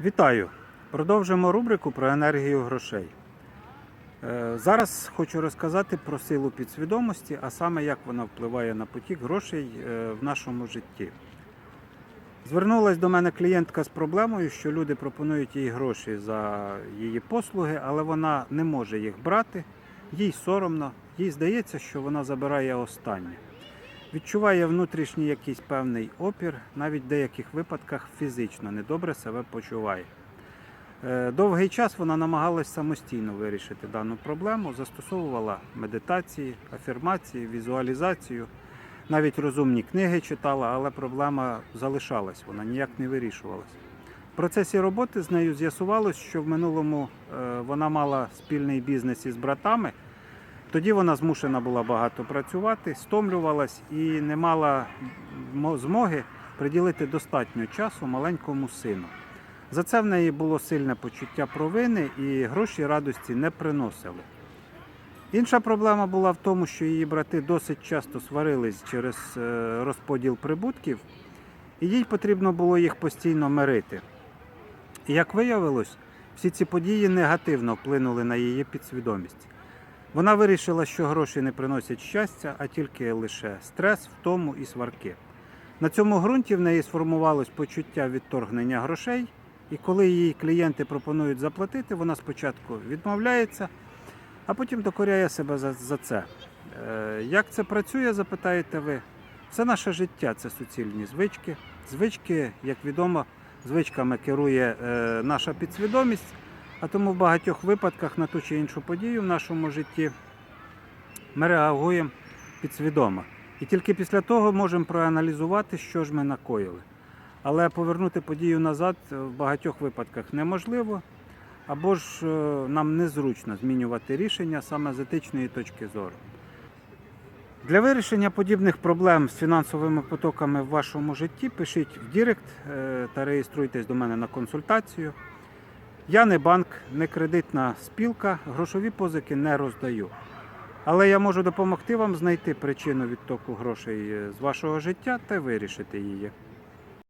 Вітаю! Продовжимо рубрику про енергію грошей. Е, Зараз хочу розказати про силу підсвідомості, а саме як вона впливає на потік грошей е, в нашому житті. Звернулась до мене клієнтка з проблемою, що люди пропонують їй гроші за її послуги, але вона не може їх брати, їй соромно, їй здається, що вона забирає останнє. Відчуває внутрішній якийсь певний опір, навіть в деяких випадках фізично недобре себе почуває. Е, Довгий час вона намагалась самостійно вирішити дану проблему, застосовувала медитації, афірмації, візуалізацію, навіть розумні книги читала, але проблема залишалась, вона ніяк не вирішувалась. В процесі роботи з нею з'ясувалось, що в минулому е, вона мала спільний бізнес із братами. Тоді вона змушена була багато працювати, стомлювалась і не мала змоги приділити достатньо часу маленькому сину. За це в неї було сильне почуття провини і гроші радості не приносили. Інша проблема була в тому, що її брати досить часто сварились через е, розподіл прибутків, і їй потрібно було їх постійно мирити. І як виявилось, всі ці події негативно вплинули на її підсвідомість. Вона вирішила, що гроші не приносять щастя, а тільки лише стрес, втому і сварки. На цьому ґрунті в неї сформувалось почуття відторгнення грошей, і коли її клієнти пропонують заплатити, вона спочатку відмовляється, а потім докоряє себе за, за це. Е, як це працює, запитаєте ви? Все наше життя це суцільні звички. Звички, як відомо, звичками керує е, наша підсвідомість. А тому в багатьох випадках на ту чи іншу подію в нашому житті ми реагуємо підсвідомо. І тільки після того можемо проаналізувати, що ж ми накоїли. Але повернути подію назад в багатьох випадках неможливо, або ж е, нам незручно змінювати рішення саме з етичної точки зору. Для вирішення подібних проблем з фінансовими потоками в вашому житті пишіть в Дірект е, та реєструйтесь до мене на консультацію. Я не банк, не кредитна спілка, грошові позики не роздаю. Але я можу допомогти вам знайти причину відтоку грошей е, з вашого життя та вирішити її.